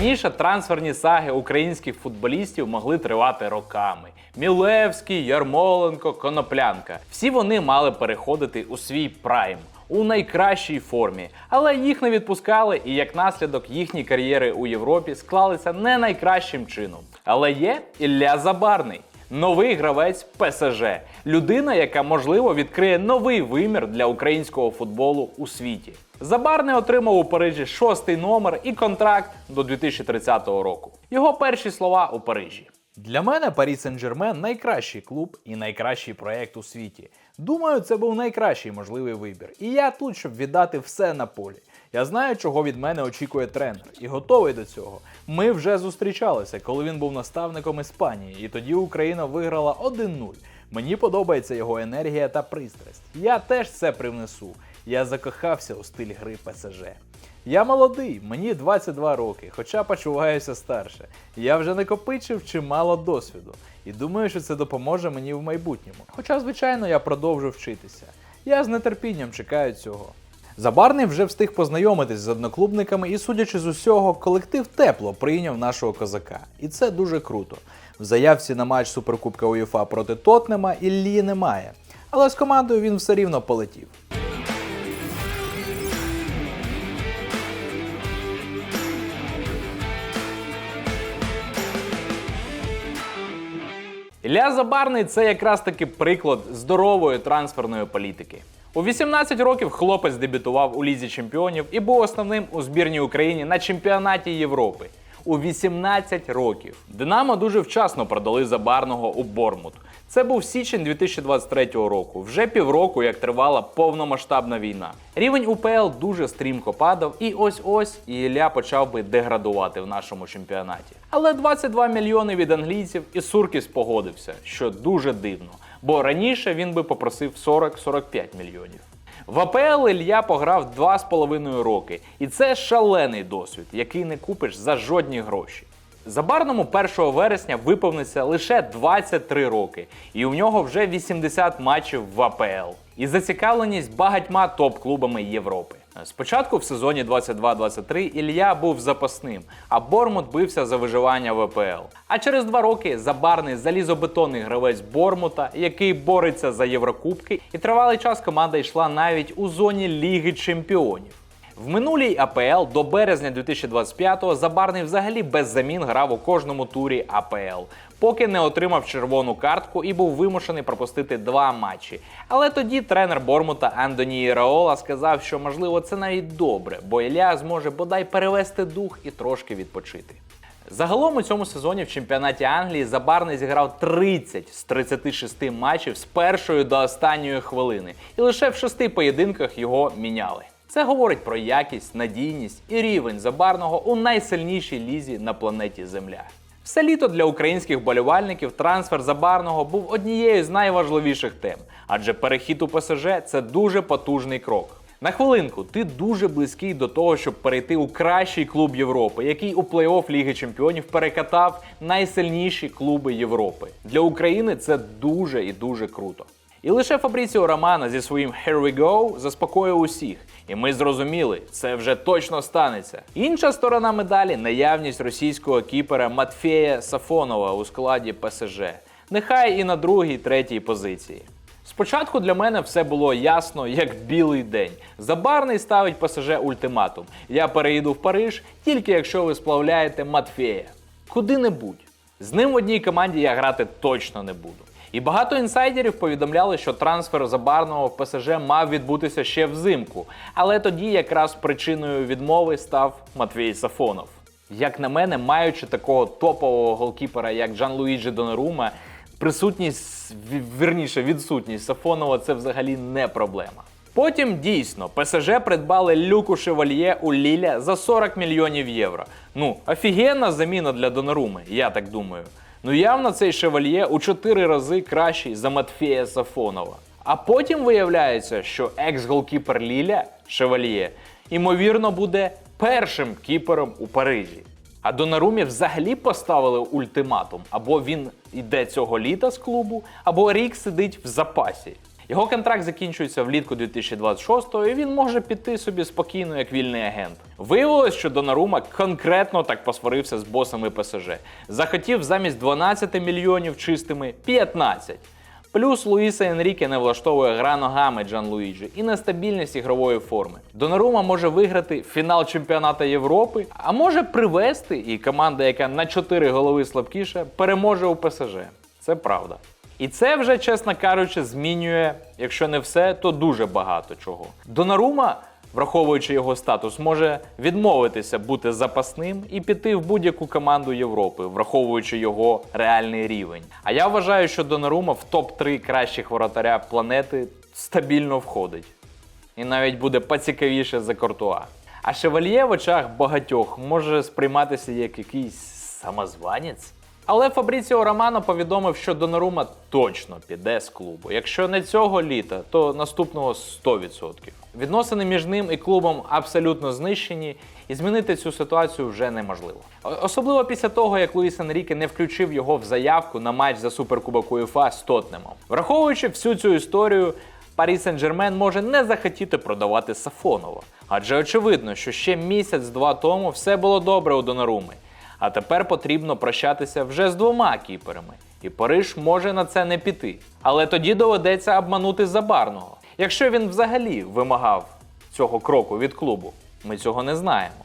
Раніше трансферні саги українських футболістів могли тривати роками. Мілевський, Ярмоленко, Коноплянка. Всі вони мали переходити у свій прайм. У найкращій формі, але їх не відпускали, і як наслідок їхні кар'єри у Європі склалися не найкращим чином. Але є Ілля Забарний, новий гравець ПСЖ, людина, яка можливо відкриє новий вимір для українського футболу у світі. Забарний отримав у Парижі шостий номер і контракт до 2030 року. Його перші слова у Парижі. Для мене Парі Сен-Жермен найкращий клуб і найкращий проект у світі. Думаю, це був найкращий можливий вибір. І я тут, щоб віддати все на полі. Я знаю, чого від мене очікує тренер, і готовий до цього. Ми вже зустрічалися, коли він був наставником Іспанії, і тоді Україна виграла 1-0. Мені подобається його енергія та пристрасть. Я теж це привнесу. Я закохався у стиль гри ПСЖ. Я молодий, мені 22 роки, хоча почуваюся старше. Я вже накопичив чимало досвіду і думаю, що це допоможе мені в майбутньому. Хоча, звичайно, я продовжу вчитися. Я з нетерпінням чекаю цього. Забарний вже встиг познайомитись з одноклубниками, і, судячи з усього, колектив тепло прийняв нашого козака. І це дуже круто. В заявці на матч Суперкубка УЄФА проти Тотнема Іллі немає. Але з командою він все рівно полетів. Ілля Забарний це якраз таки приклад здорової трансферної політики. У 18 років хлопець дебютував у Лізі чемпіонів і був основним у збірній Україні на чемпіонаті Європи. У 18 років Динамо дуже вчасно продали Забарного у Бормут. Це був січень 2023 року, вже півроку, як тривала повномасштабна війна. Рівень УПЛ дуже стрімко падав, і ось ось і Ілля почав би деградувати в нашому чемпіонаті. Але 22 мільйони від англійців і Суркіс погодився, що дуже дивно, бо раніше він би попросив 40-45 мільйонів. В АПЛ Ілья пограв 2,5 роки, і це шалений досвід, який не купиш за жодні гроші. Забарному 1 вересня виповниться лише 23 роки, і у нього вже 80 матчів в АПЛ. І зацікавленість багатьма топ-клубами Європи. Спочатку в сезоні 22-23 Ілля був запасним, а Бормут бився за виживання ВПЛ. А через два роки забарний залізобетонний гравець Бормута, який бореться за Єврокубки, і тривалий час команда йшла навіть у зоні Ліги Чемпіонів. В минулій АПЛ до березня 2025-го Забарний взагалі без замін грав у кожному турі АПЛ, поки не отримав червону картку і був вимушений пропустити два матчі. Але тоді тренер Бормута Андоні Раола сказав, що можливо це навіть добре, бо Ілля зможе бодай перевести дух і трошки відпочити. Загалом у цьому сезоні в чемпіонаті Англії Забарний зіграв 30 з 36 матчів з першої до останньої хвилини, і лише в шести поєдинках його міняли. Це говорить про якість, надійність і рівень забарного у найсильнішій лізі на планеті Земля. Все літо для українських болівальників трансфер забарного був однією з найважливіших тем, адже перехід у ПСЖ це дуже потужний крок. На хвилинку, ти дуже близький до того, щоб перейти у кращий клуб Європи, який у плей-офф Ліги Чемпіонів перекатав найсильніші клуби Європи. Для України це дуже і дуже круто. І лише Фабріціо Романо зі своїм «Here we go» заспокоїв усіх. І ми зрозуміли, це вже точно станеться. Інша сторона медалі наявність російського кіпера Матфея Сафонова у складі ПСЖ. Нехай і на другій, третій позиції. Спочатку для мене все було ясно, як білий день. Забарний ставить ПСЖ ультиматум. Я переїду в Париж тільки якщо ви сплавляєте Матфея. Куди-небудь. З ним в одній команді я грати точно не буду. І багато інсайдерів повідомляли, що трансфер забарного в ПСЖ мав відбутися ще взимку, але тоді якраз причиною відмови став Матвій Сафонов. Як на мене, маючи такого топового голкіпера, як Джан Луїджі Донорума, присутність, вірніше, відсутність Сафонова це взагалі не проблема. Потім дійсно ПСЖ придбали люку Шевальє у Ліля за 40 мільйонів євро. Ну, офігенна заміна для Доноруми, я так думаю. Ну явно цей шевальє у 4 рази кращий за Матфея Сафонова. А потім виявляється, що екс-голкіпер Ліля Шевальє, ймовірно, буде першим кіпером у Парижі. А Донарумі взагалі поставили ультиматум: або він йде цього літа з клубу, або рік сидить в запасі. Його контракт закінчується влітку 2026-го, і він може піти собі спокійно як вільний агент. Виявилось, що Донарума конкретно так посварився з босами ПСЖ. Захотів замість 12 мільйонів чистими 15. Плюс Луїса Енріке не влаштовує гра ногами Джан Луїджі і нестабільність ігрової форми. Донарума може виграти фінал чемпіоната Європи, а може привести, і команда, яка на 4 голови слабкіша, переможе у ПСЖ. Це правда. І це вже, чесно кажучи, змінює, якщо не все, то дуже багато чого. Донарума, враховуючи його статус, може відмовитися бути запасним і піти в будь-яку команду Європи, враховуючи його реальний рівень. А я вважаю, що Донарума в топ-3 кращих воротаря планети стабільно входить. І навіть буде поцікавіше за Кортуа. А Шевальє в очах багатьох може сприйматися як якийсь самозванець. Але Фабріціо Романо повідомив, що Донарума точно піде з клубу. Якщо не цього літа, то наступного 100%. Відносини між ним і клубом абсолютно знищені, і змінити цю ситуацію вже неможливо. Особливо після того, як Луїс Енріке не включив його в заявку на матч за Суперкубок УЄФА з Тотнемом. Враховуючи всю цю історію, Парі Сен-Жермен може не захотіти продавати Сафонова. Адже очевидно, що ще місяць-два тому все було добре у Донаруми. А тепер потрібно прощатися вже з двома кіперами. І Париж може на це не піти. Але тоді доведеться обманути забарного. Якщо він взагалі вимагав цього кроку від клубу, ми цього не знаємо.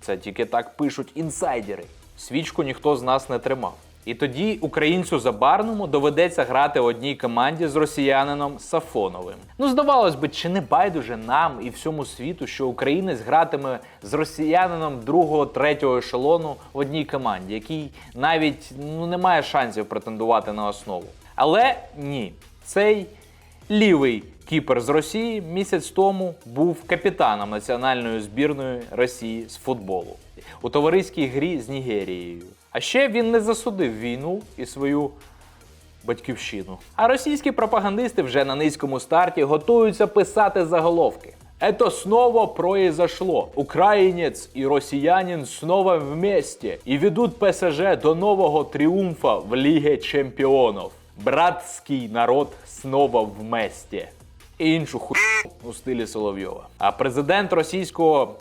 Це тільки так пишуть інсайдери. Свічку ніхто з нас не тримав. І тоді українцю Забарному доведеться грати одній команді з росіянином Сафоновим. Ну, здавалось би, чи не байдуже нам і всьому світу, що українець гратиме з росіянином другого, третього ешелону в одній команді, який навіть ну, не має шансів претендувати на основу. Але ні, цей лівий кіпер з Росії місяць тому був капітаном національної збірної Росії з футболу у товариській грі з Нігерією. А ще він не засудив війну і свою батьківщину. А російські пропагандисти вже на низькому старті готуються писати заголовки. Это снова произошло. Украинец и россиянин снова вместе и ведут ПСЖ до нового триумфа в Лиге чемпионов. Братский народ снова вместе. І іншу ху у стилі Соловйова. А президент російського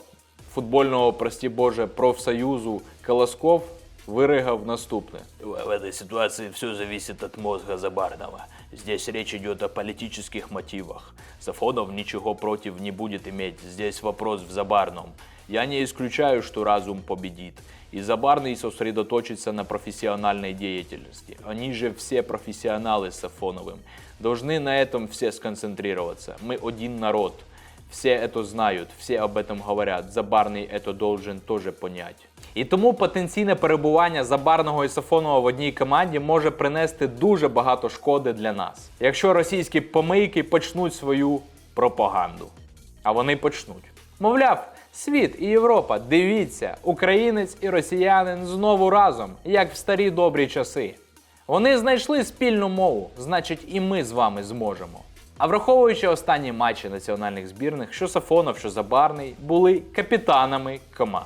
футбольного, прості Боже, профсоюзу Колосков виригав наступне. В этой ситуации все зависит от мозга Забарного. Здесь речь идет о политических мотивах. Сафонов ничего против не будет иметь. Здесь вопрос в Забарном. Я не исключаю, что разум победит. И Забарный сосредоточится на профессиональной деятельности. Они же все профессионалы с Сафоновым. Должны на этом все сконцентрироваться. Мы один народ. Все это знают, все об этом говорят. Забарний это должен тоже понять. І тому потенційне перебування Забарного і Сафонова в одній команді може принести дуже багато шкоди для нас, якщо російські помийки почнуть свою пропаганду. А вони почнуть. Мовляв, світ і Європа, дивіться, українець і росіянин знову разом, як в старі добрі часи. Вони знайшли спільну мову, значить, і ми з вами зможемо. А враховуючи останні матчі національних збірних, що Сафонов, що Забарний були капітанами команд.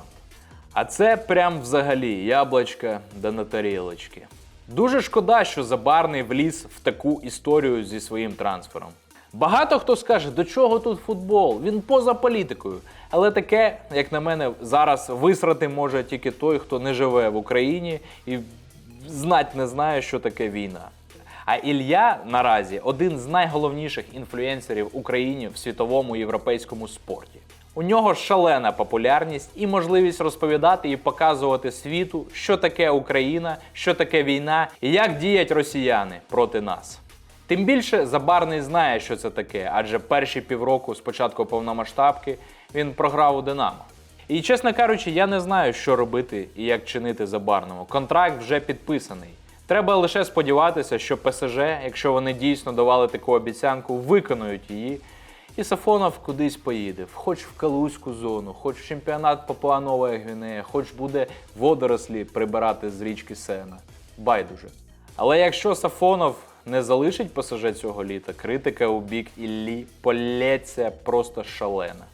А це прям взагалі яблочка да на тарілочки. Дуже шкода, що Забарний вліз в таку історію зі своїм трансфером. Багато хто скаже, до чого тут футбол? Він поза політикою. Але таке, як на мене, зараз висрати може тільки той, хто не живе в Україні і знать не знає, що таке війна. А Ілля наразі один з найголовніших інфлюенсерів в Україні в світовому європейському спорті. У нього шалена популярність і можливість розповідати і показувати світу, що таке Україна, що таке війна і як діять росіяни проти нас. Тим більше Забарний знає, що це таке, адже перші півроку з початку повномасштабки він програв у Динамо. І чесно кажучи, я не знаю, що робити і як чинити Забарному. Контракт вже підписаний. Треба лише сподіватися, що ПСЖ, якщо вони дійсно давали таку обіцянку, виконують її. І Сафонов кудись поїде, хоч в Калузьку зону, хоч в чемпіонат Папуа Нова Гвінея, хоч буде водорослі прибирати з річки Сена. Байдуже. Але якщо Сафонов не залишить ПСЖ цього літа, критика у бік Іллі полється просто шалена.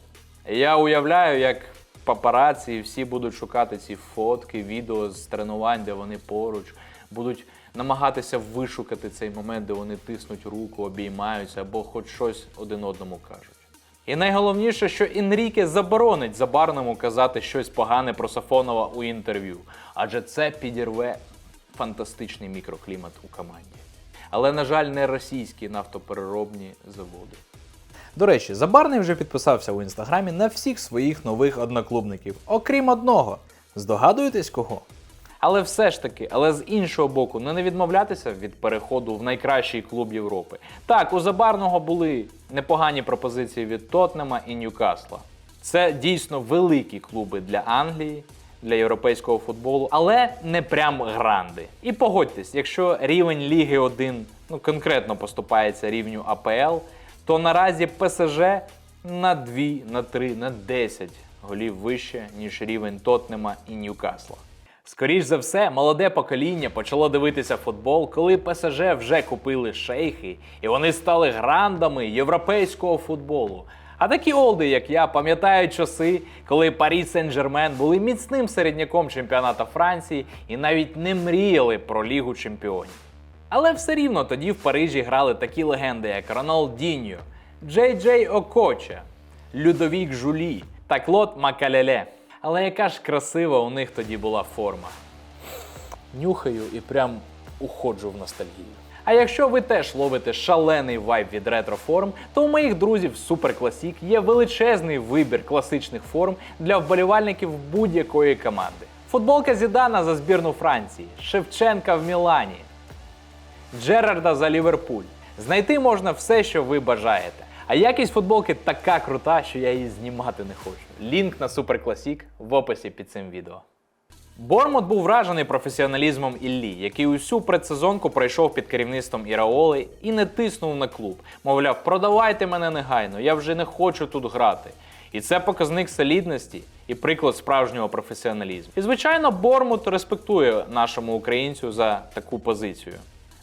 Я уявляю, як папараці всі будуть шукати ці фотки, відео з тренувань, де вони поруч, будуть намагатися вишукати цей момент, де вони тиснуть руку, обіймаються або хоч щось один одному кажуть. І найголовніше, що Інріке заборонить забарному казати щось погане про Сафонова у інтерв'ю, адже це підірве фантастичний мікроклімат у команді. Але, на жаль, не російські нафтопереробні заводи. До речі, Забарний вже підписався у інстаграмі на всіх своїх нових одноклубників, окрім одного. Здогадуєтесь кого? Але все ж таки, але з іншого боку, ну, не відмовлятися від переходу в найкращий клуб Європи. Так, у Забарного були непогані пропозиції від Тотнема і Ньюкасла. Це дійсно великі клуби для Англії, для європейського футболу, але не прям гранди. І погодьтесь, якщо рівень Ліги 1 ну, конкретно поступається рівню АПЛ, то наразі ПСЖ на 2, на 3, на 10 голів вище, ніж рівень Тотнема і Ньюкасла. Скоріш за все, молоде покоління почало дивитися футбол, коли ПСЖ вже купили шейхи, і вони стали грандами європейського футболу. А такі олди, як я, пам'ятають часи, коли Парі Сен-Жермен були міцним середняком чемпіоната Франції і навіть не мріяли про Лігу чемпіонів. Але все рівно тоді в Парижі грали такі легенди, як Роналдіньо, Джей Джей Окоча, Людовік Жулі та Клод Макалеле. Але яка ж красива у них тоді була форма. Нюхаю і прям уходжу в ностальгію. А якщо ви теж ловите шалений вайб від ретроформ, то у моїх друзів Classic є величезний вибір класичних форм для вболівальників будь-якої команди. Футболка Зідана за збірну Франції, Шевченка в Мілані, Джерарда за Ліверпуль. Знайти можна все, що ви бажаєте. А якість футболки така крута, що я її знімати не хочу. Лінк на Classic в описі під цим відео. Бормут був вражений професіоналізмом Іллі, який усю предсезонку пройшов під керівництвом Іраоли і не тиснув на клуб. Мовляв, продавайте мене негайно, я вже не хочу тут грати. І це показник солідності і приклад справжнього професіоналізму. І звичайно, Бормут респектує нашому українцю за таку позицію.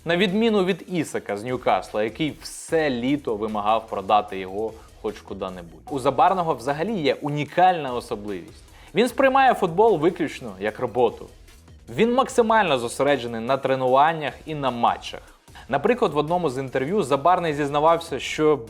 На відміну від Ісака з Ньюкасла, який все літо вимагав продати його хоч куди-небудь. У Забарного взагалі є унікальна особливість. Він сприймає футбол виключно як роботу. Він максимально зосереджений на тренуваннях і на матчах. Наприклад, в одному з інтерв'ю Забарний зізнавався, що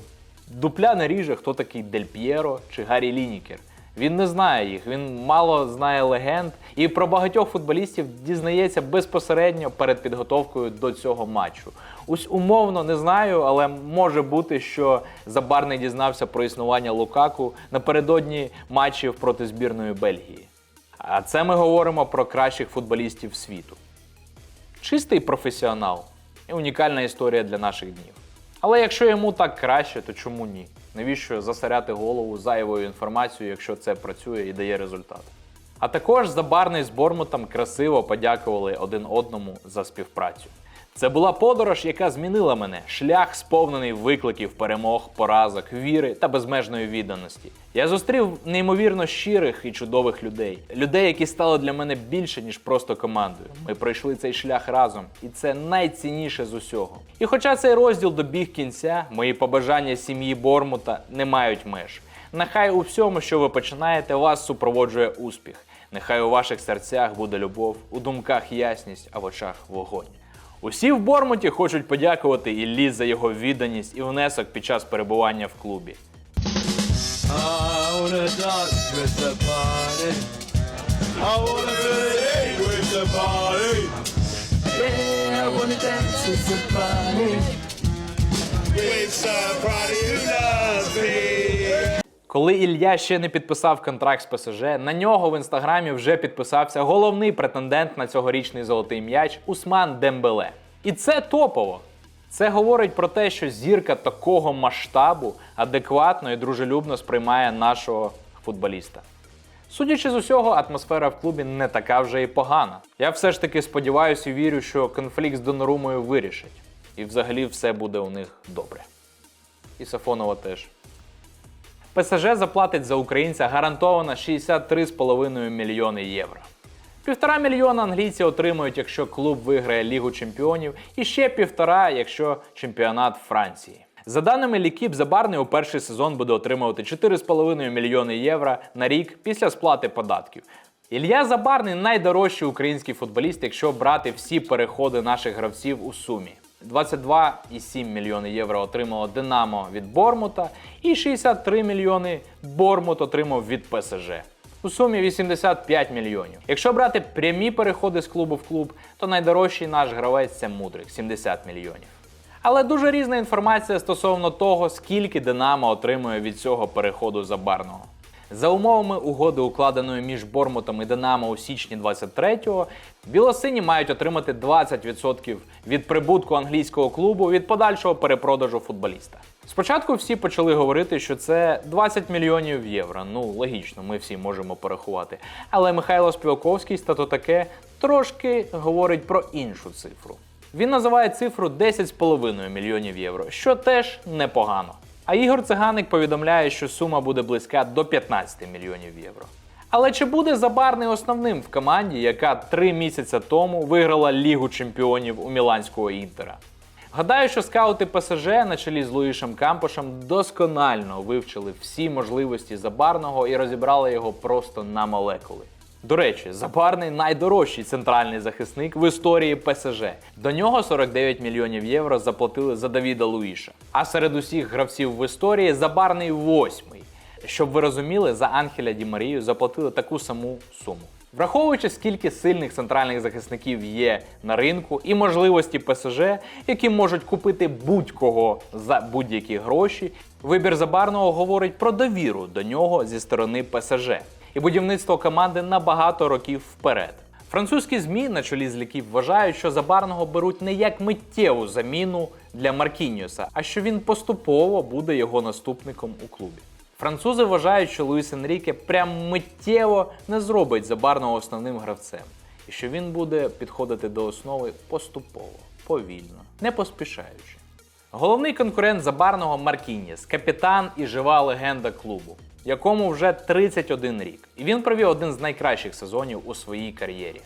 дупля не ріже, хто такий Дель П'єро чи Гаррі Лінікер. Він не знає їх, він мало знає легенд і про багатьох футболістів дізнається безпосередньо перед підготовкою до цього матчу. Ось умовно не знаю, але може бути, що Забарний дізнався про існування Лукаку напередодні матчів проти збірної Бельгії. А це ми говоримо про кращих футболістів світу. Чистий професіонал і унікальна історія для наших днів. Але якщо йому так краще, то чому ні? Навіщо засоряти голову зайвою інформацією, якщо це працює і дає результат? А також Забарний з Бормутом красиво подякували один одному за співпрацю. Це була подорож, яка змінила мене. Шлях сповнений викликів, перемог, поразок, віри та безмежної відданості. Я зустрів неймовірно щирих і чудових людей. Людей, які стали для мене більше, ніж просто командою. Ми пройшли цей шлях разом, і це найцінніше з усього. І хоча цей розділ добіг кінця, мої побажання сім'ї Бормута не мають меж. Нехай у всьому, що ви починаєте, вас супроводжує успіх. Нехай у ваших серцях буде любов, у думках ясність, а в очах вогонь. Усі в Бормуті хочуть подякувати Іллі за його відданість і внесок під час перебування в клубі. I wanna dance with the party. I wanna believe with the party. Yeah, I wanna dance with the party. With somebody who loves me. Коли Ілля ще не підписав контракт з ПСЖ, на нього в інстаграмі вже підписався головний претендент на цьогорічний золотий м'яч Усман Дембеле. І це топово. Це говорить про те, що зірка такого масштабу адекватно і дружелюбно сприймає нашого футболіста. Судячи з усього, атмосфера в клубі не така вже і погана. Я все ж таки сподіваюся і вірю, що конфлікт з Донорумою вирішить. І взагалі все буде у них добре. І Сафонова теж. ПСЖ заплатить за українця гарантовано 63,5 мільйони євро. Півтора мільйона англійці отримують, якщо клуб виграє Лігу чемпіонів, і ще півтора, якщо чемпіонат Франції. За даними Лікіп, Забарний у перший сезон буде отримувати 4,5 мільйони євро на рік після сплати податків. Ілля Забарний найдорожчий український футболіст, якщо брати всі переходи наших гравців у сумі. 22,7 мільйони євро отримало Динамо від Бормута, і 63 мільйони Бормут отримав від ПСЖ. У сумі 85 мільйонів. Якщо брати прямі переходи з клубу в клуб, то найдорожчий наш гравець це Мудрик 70 мільйонів. Але дуже різна інформація стосовно того, скільки Динамо отримує від цього переходу забарного. За умовами угоди, укладеної між Бормутом і Динамо у січні 23-го, білосині мають отримати 20% від прибутку англійського клубу від подальшого перепродажу футболіста. Спочатку всі почали говорити, що це 20 мільйонів євро. Ну логічно, ми всі можемо порахувати. Але Михайло Співаковський стато таке трошки говорить про іншу цифру. Він називає цифру 10,5 мільйонів євро, що теж непогано. А Ігор Циганик повідомляє, що сума буде близька до 15 мільйонів євро. Але чи буде Забарний основним в команді, яка три місяці тому виграла Лігу чемпіонів у Міланського інтера? Гадаю, що скаути ПСЖ на чолі з Луїшем Кампошем досконально вивчили всі можливості Забарного і розібрали його просто на молекули. До речі, Забарний найдорожчий центральний захисник в історії ПСЖ. До нього 49 мільйонів євро заплатили за Давіда Луїша. А серед усіх гравців в історії Забарний восьмий. Щоб ви розуміли, за Анхеля Ді Марію заплатили таку саму суму. Враховуючи, скільки сильних центральних захисників є на ринку і можливості ПСЖ, які можуть купити будь-кого за будь-які гроші, вибір Забарного говорить про довіру до нього зі сторони ПСЖ і будівництво команди на багато років вперед. Французькі змі на чолі з ліків вважають, що Забарного беруть не як миттєву заміну для Маркіньоса, а що він поступово буде його наступником у клубі. Французи вважають, що Луїс Енріке прям миттєво не зробить Забарного основним гравцем, і що він буде підходити до основи поступово, повільно, не поспішаючи. Головний конкурент Забарного Маркінєс, капітан і жива легенда клубу, якому вже 31 рік. І він провів один з найкращих сезонів у своїй кар'єрі.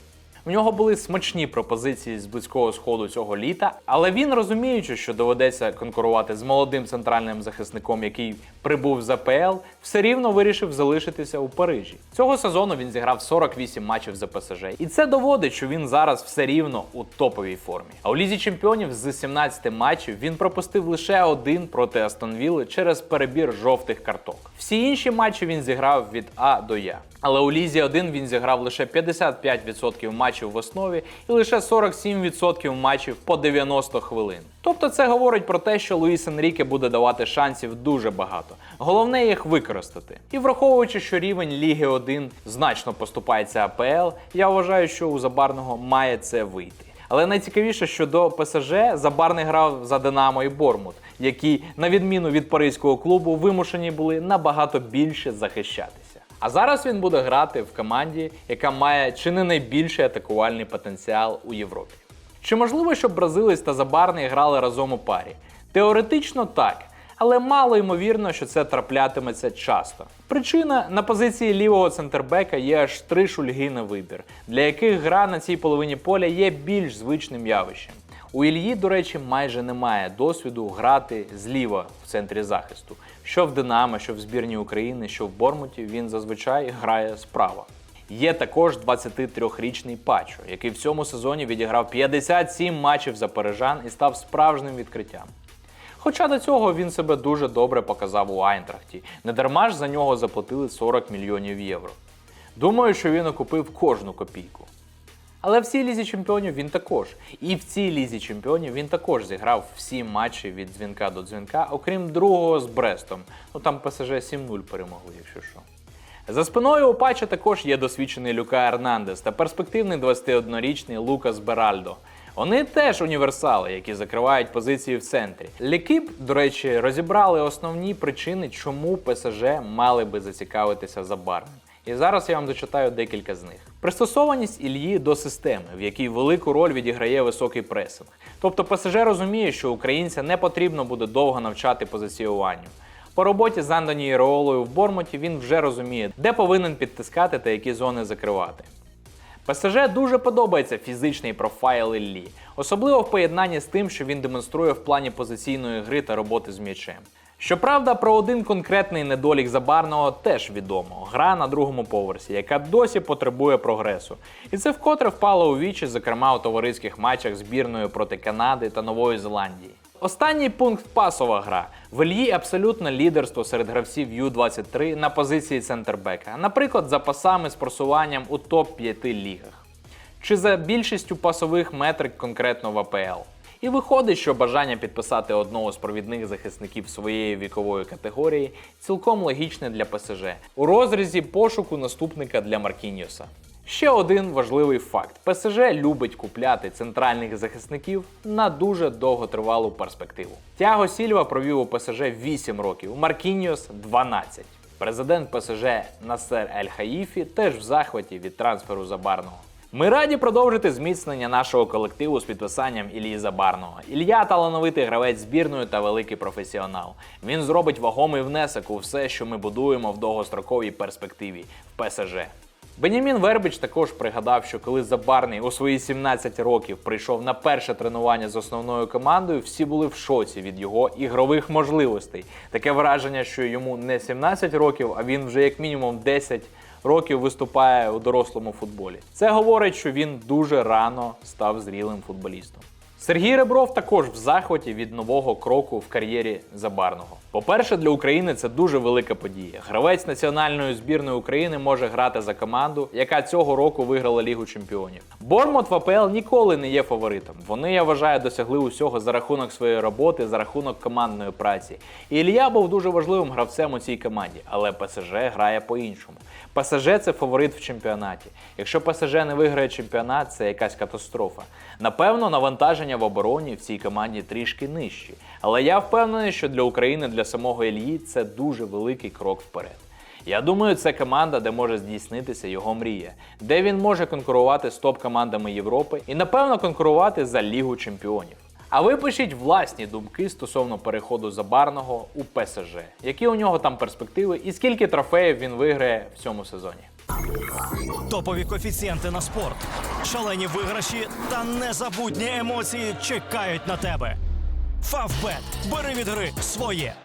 В нього були смачні пропозиції з близького сходу цього літа, але він, розуміючи, що доведеться конкурувати з молодим центральним захисником, який прибув з АПЛ, все рівно вирішив залишитися у Парижі. Цього сезону він зіграв 48 матчів за ПСЖ, і це доводить, що він зараз все рівно у топовій формі. А у лізі чемпіонів з 17 матчів він пропустив лише один проти Астон Вілли через перебір жовтих карток. Всі інші матчі він зіграв від А до Я. Але у Лізі 1 він зіграв лише 55% матчів в основі і лише 47% матчів по 90 хвилин. Тобто це говорить про те, що Луїс Енріке буде давати шансів дуже багато. Головне їх використати. І враховуючи, що рівень Ліги 1 значно поступається АПЛ, я вважаю, що у Забарного має це вийти. Але найцікавіше, що до ПСЖ Забарний грав за Динамо і Бормут, які, на відміну від паризького клубу, вимушені були набагато більше захищатися. А зараз він буде грати в команді, яка має чи не найбільший атакувальний потенціал у Європі. Чи можливо, щоб бразилець та Забарний грали разом у парі? Теоретично так, але мало ймовірно, що це траплятиметься часто. Причина на позиції лівого центрбека є аж три шульги на вибір, для яких гра на цій половині поля є більш звичним явищем. У Ільї, до речі, майже немає досвіду грати зліва в центрі захисту. Що в Динамо, що в збірній України, що в Бормуті, він зазвичай грає справа. Є також 23-річний Пачо, який в цьому сезоні відіграв 57 матчів за парижан і став справжнім відкриттям. Хоча до цього він себе дуже добре показав у Айнтрахті. Недарма ж за нього заплатили 40 мільйонів євро. Думаю, що він окупив кожну копійку. Але в цій лізі чемпіонів він також. І в цій лізі чемпіонів він також зіграв всі матчі від дзвінка до дзвінка, окрім другого з Брестом. Ну там ПСЖ 7-0 перемогли, якщо що. За спиною у Пача також є досвідчений Люка Ернандес та перспективний 21-річний Лукас Беральдо. Вони теж універсали, які закривають позиції в центрі. Лікіп, до речі, розібрали основні причини, чому ПСЖ мали би зацікавитися за Забарним. І зараз я вам зачитаю декілька з них. Пристосованість Ільї до системи, в якій велику роль відіграє високий пресинг. Тобто ПСЖ розуміє, що українця не потрібно буде довго навчати позиціюванню. По роботі з Андоні Іреолою в Бормуті він вже розуміє, де повинен підтискати та які зони закривати. ПСЖ дуже подобається фізичний профайл Іллі, особливо в поєднанні з тим, що він демонструє в плані позиційної гри та роботи з м'ячем. Щоправда, про один конкретний недолік забарного теж відомо: гра на другому поверсі, яка досі потребує прогресу. І це вкотре впало у вічі, зокрема у товариських матчах збірної проти Канади та Нової Зеландії. Останній пункт пасова гра. В Ільї абсолютне лідерство серед гравців Ю-23 на позиції центрбека, наприклад, за пасами з просуванням у топ-5 лігах чи за більшістю пасових метрик конкретно в АПЛ. І виходить, що бажання підписати одного з провідних захисників своєї вікової категорії цілком логічне для ПСЖ у розрізі пошуку наступника для Маркіньоса. Ще один важливий факт: ПСЖ любить купляти центральних захисників на дуже довготривалу перспективу. Тяго Сільва провів у ПСЖ 8 років, Маркіньос 12. Президент ПСЖ Насер Ель Хаїфі теж в захваті від трансферу забарного. Ми раді продовжити зміцнення нашого колективу з підписанням Ілії Забарного. Ілля талановитий гравець збірної та великий професіонал. Він зробить вагомий внесок у все, що ми будуємо в довгостроковій перспективі в ПСЖ. Бенямін Вербич також пригадав, що коли Забарний у свої 17 років прийшов на перше тренування з основною командою, всі були в шоці від його ігрових можливостей. Таке враження, що йому не 17 років, а він вже як мінімум 10 років виступає у дорослому футболі. Це говорить, що він дуже рано став зрілим футболістом. Сергій Ребров також в захваті від нового кроку в кар'єрі Забарного. По-перше, для України це дуже велика подія. Гравець національної збірної України може грати за команду, яка цього року виграла Лігу Чемпіонів. Бормот в АПЛ ніколи не є фаворитом. Вони, я вважаю, досягли усього за рахунок своєї роботи, за рахунок командної праці. І Ілля був дуже важливим гравцем у цій команді, але ПСЖ грає по-іншому. ПСЖ це фаворит в чемпіонаті. Якщо ПСЖ не виграє чемпіонат, це якась катастрофа. Напевно, навантаження в обороні в цій команді трішки нижчі. Але я впевнений, що для України, для самого Ільї це дуже великий крок вперед. Я думаю, це команда, де може здійснитися його мрія, де він може конкурувати з топ-командами Європи і, напевно, конкурувати за Лігу чемпіонів. А ви пишіть власні думки стосовно переходу Забарного у ПСЖ, які у нього там перспективи і скільки трофеїв він виграє в цьому сезоні. Топові коефіцієнти на спорт, шалені виграші та незабутні емоції чекають на тебе. Фавбет. Бери від гри своє.